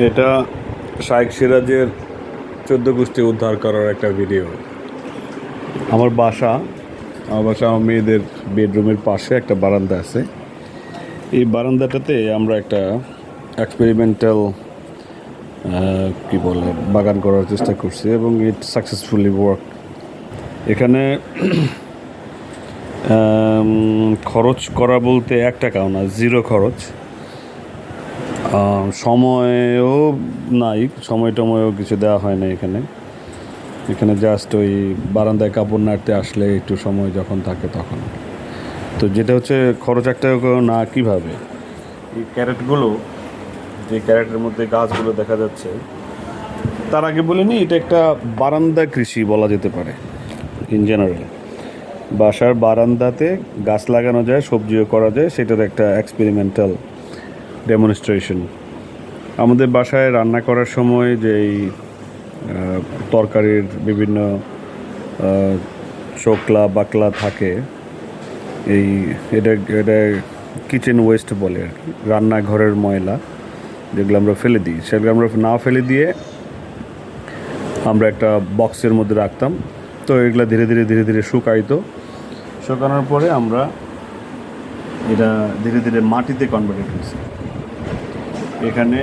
এটা শাইখ সিরাজের চোদ্দ গোষ্ঠী উদ্ধার করার একটা ভিডিও আমার বাসা আমার বাসা আমার মেয়েদের বেডরুমের পাশে একটা বারান্দা আছে। এই বারান্দাটাতে আমরা একটা এক্সপেরিমেন্টাল কি বলে, বাগান করার চেষ্টা করছি এবং ইট সাকসেসফুলি ওয়ার্ক এখানে খরচ করা বলতে এক টাকাও না জিরো খরচ। সময়ও নাই সময় টময়ও কিছু দেওয়া হয় না এখানে। এখানে জাস্ট ওই বারান্দায় কাপড় নাড়তে আসলে একটু সময় যখন থাকে তখন। তো যেটা হচ্ছে খরচ একটা না কীভাবে? এই ক্যারেটগুলো, যে ক্যারেটের মধ্যে গাছগুলো দেখা যাচ্ছে, তার আগে বলে বলিনি এটা একটা বারান্দা কৃষি বলা যেতে পারে ইন জেনারেল বাসার বারান্দাতে গাছ লাগানো যায়, সবজিও করা যায়, সেটার একটা এক্সপেরিমেন্টাল ডেমনস্ট্রেশন আমাদের বাসায় রান্না করার সময় যেই তরকারির বিভিন্ন চোকলা বাকলা থাকে, এই, এটা এটা কিচেন ওয়েস্ট বলে আর কি। রান্নাঘরের ময়লা যেগুলো আমরা ফেলে দিই, সেগুলো আমরা না ফেলে দিয়ে আমরা একটা বক্সের মধ্যে রাখতাম। তো এগুলো ধীরে ধীরে ধীরে ধীরে শুকাইতো। শুকানোর পরে আমরা এটা ধীরে ধীরে মাটিতে কনভার্টেড হয়েছে এখানে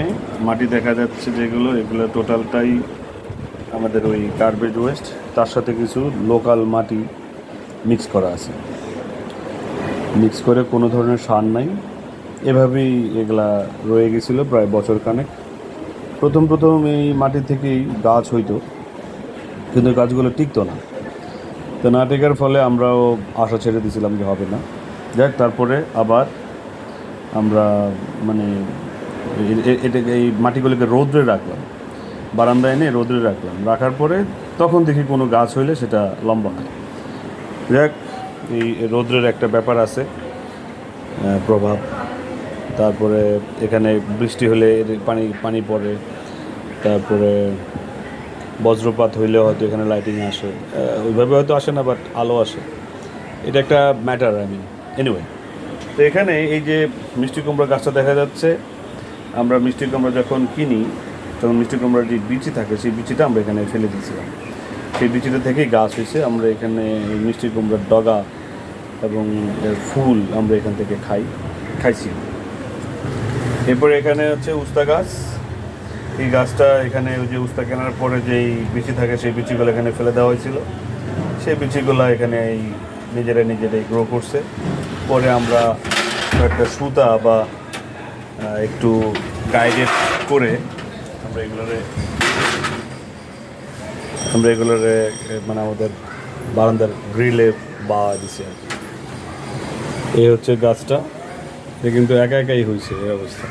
মাটি দেখা যাচ্ছে যেগুলো, এগুলো টোটালটাই আমাদের ওই গার্বেজ ওয়েস্ট তার সাথে কিছু লোকাল মাটি মিক্স করা আছে। মিক্স করে কোনো ধরনের সার নাই। এভাবেই এগুলা রয়ে গেছিল প্রায় বছর খানেক। প্রথম প্রথম এই মাটি থেকেই গাছ হইতো, কিন্তু গাছগুলো টিকতো না। তো না টেকার ফলে আমরাও আশা ছেড়ে দিয়েছিলাম যে হবে না। যাক, তারপরে আবার আমরা মানে এটাকে এই মাটিগুলোকে রৌদ্রে রাখলাম, বারান্দায় এনে রৌদ্রে রাখলাম। রাখার পরে তখন দেখি কোনো গাছ হইলে সেটা লম্বা হয়। যাক, এই রৌদ্রের একটা ব্যাপার আছে প্রভাব। তারপরে এখানে বৃষ্টি হলে পানি পানি পড়ে। তারপরে বজ্রপাত হইলে হয়তো এখানে লাইটিং আসে। ওইভাবে হয়তো আসে না বাট আলো আসে। এটা একটা ম্যাটার আই মিন এনিওয়ে তো এখানে এই যে মিষ্টি কুমড়া গাছটা দেখা যাচ্ছে আমরা মিষ্টি কুমড়া যখন কিনি, তখন মিষ্টি কুমড়ার যে বিচি থাকে, সেই বিচিটা আমরা এখানে ফেলে দিয়েছিলাম। সেই বিচিটা থেকেই গাছ হয়েছে। আমরা এখানে মিষ্টি কুমড়ার ডগা এবং ফুল আমরা এখান থেকে খাই, খাইছি। এরপরে এখানে হচ্ছে উস্তা গাছ। এই গাছটা এখানে ওই যে উস্তা কেনার পরে যেই বিচি থাকে, সেই বিচিগুলো এখানে ফেলে দেওয়া হয়েছিল। সেই বিচিগুলো এখানে এই নিজেরা নিজেরাই গ্রো করছে। পরে আমরা একটা সুতা বা একটু গাইডেড করে আমরা এগুলোরে আমরা এগুলোরে মানে আমাদের বারান্দার গ্রিলে বা দিছি আর এই হচ্ছে গাছটা। এ কিন্তু একা একাই হয়েছে এই অবস্থা।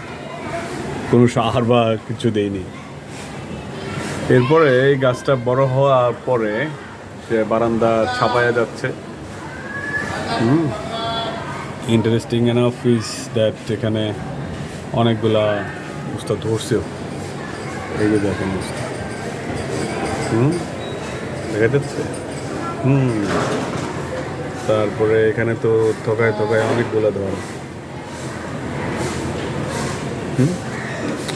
কোনো সার বা কিছু দেয়নি এরপরে এই গাছটা বড় হওয়ার পরে সে বারান্দা ছাপায়া যাচ্ছে। ইন্টারেস্টিং এনাফ ইজ দ্যাট এখানে অনেকগুলা উস্তা ধরছেও এই যে দেখেন উস্তা হুম? দেখা যাচ্ছে? হুম। তারপরে এখানে তো থকায় থকায় অনেকগুলা ধর। হুম?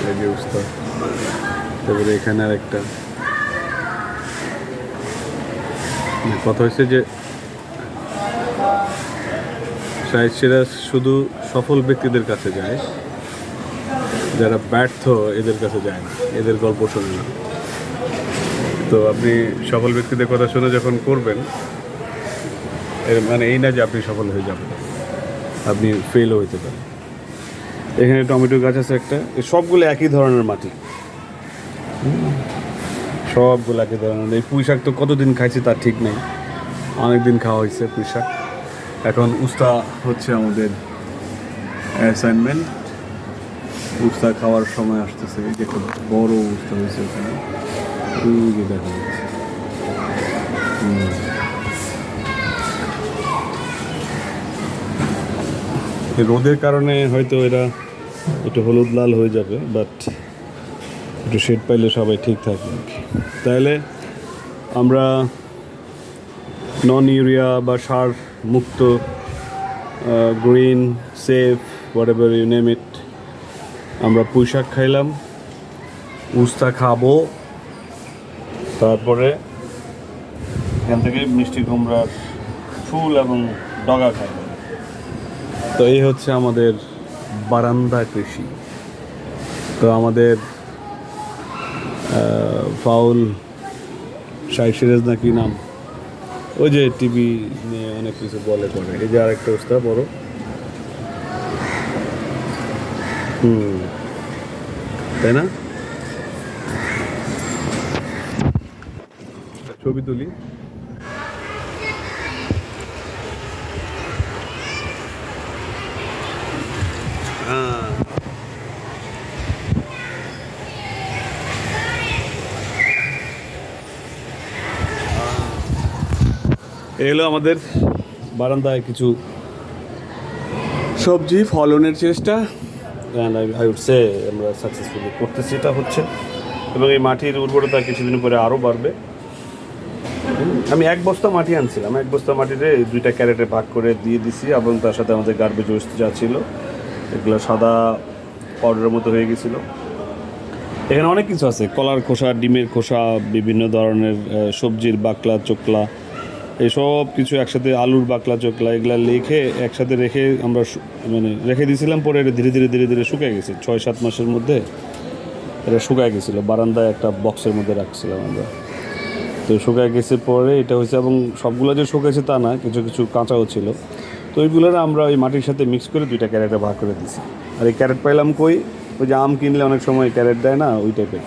এই যে উস্তা তারপরে এখানে আরেকটা। কথা হচ্ছে যে সিরাজ শুধু সফল ব্যক্তিদের কাছে যায় যারা ব্যর্থ এদের কাছে যায় না এদের গল্প শোনে না। তো আপনি সফল ব্যক্তিদের কথা শুনে যখন করবেন, এর মানে এই না যে আপনি সফল হয়ে যাবেন, আপনি ফেলও হইতে পারেন। এখানে টমেটো গাছ আছে একটা সবগুলো একই ধরনের মাটি। সবগুলো একই ধরনের। এই পুঁই শাক তো কতদিন খাইছি তার ঠিক নেই। অনেক দিন খাওয়া হয়েছে পুঁই শাক। এখন উস্তা হচ্ছে আমাদের অ্যাসাইনমেন্ট উস্তা খাওয়ার সময় আসতেছে একটা বড় উস্তা হয়েছে ওখানে। দেখা। যাচ্ছে রোদের কারণে হয়তো এরা একটু হলুদ লাল হয়ে যাবে বাট একটু শেড পাইলে সবাই ঠিক থাকবে তাহলে আমরা নন ইউরিয়া বা সার মুক্ত green safe whatever you name it আমরা পুঁই শাক খাইলাম, উস্তা খাব, তারপরে এখান থেকে মিষ্টি কুমড়ার ফুল এবং ডগা খাব তো এই হচ্ছে আমাদের বারান্দা কৃষি। তো আমাদের ফাউল শাই সিরাজ না কি নাম? ওই যে টিভি নিয়ে অনেক কিছু বলে করে এই যে আরেকটা উস্তা, বড়। হুম। তাই না? ছবি তুলি। হ্যাঁ। এই হলো আমাদের বারান্দায় কিছু সবজি ফলনের চেষ্টা। অ্যান্ড আই উড সে আমরা সাকসেসফুলি করতেছি। এটা হচ্ছে। এবং এই মাটির উর্বরতা কিছুদিন পরে আরও বাড়বে। আমি এক বস্তা মাটি আনছিলাম। এক বস্তা মাটিতে দুইটা ক্যারেটে ভাগ করে দিয়ে দিছি এবং তার সাথে আমাদের গার্বেজ ওয়েস্ট যা ছিল, এগুলো সাদা পাউডারের মতো হয়ে গেছিল। এখানে অনেক কিছু আছে। কলার খোসা, ডিমের খোসা, বিভিন্ন ধরনের সবজির বাকলা, চোকলা এইসব কিছু একসাথে আলুর বাকলা চোকলা এগুলা লেখে একসাথে রেখে আমরা মানে রেখে দিয়েছিলাম, পরে এটা ধীরে ধীরে ধীরে ধীরে শুকায় গেছে। ছয়, সাত মাসের মধ্যে এটা শুকায় গেছিল। বারান্দায় একটা বক্সের মধ্যে রাখছিলাম আমরা। তো শুকায় গেছে পরে এটা হয়েছে এবং সবগুলো যে শুকাইছে তা না, কিছু কিছু কাঁচাও ছিল। তো ওইগুলো আমরা ওই মাটির সাথে মিক্স করে দুইটা ক্যারেটে ভাগ করে দিছি আর এই ক্যারেট পাইলাম কই? ওই যে আম কিনলে অনেক সময় ক্যারেট দেয় না, ওই টাইপের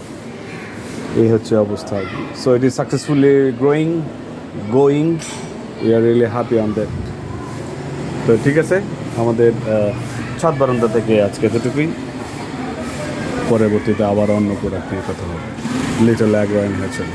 এই হচ্ছে অবস্থা আর কি। So it is successfully growing going we are really happy on that তো ঠিক আছে, আমাদের ছাদ বারান্দা থেকে আজকে এতটুকুই। পরবর্তীতে আবার অন্য প্রোডাক্ট নিয়ে কথা হবে। লিটল অ্যাগ্রো হয়েছিল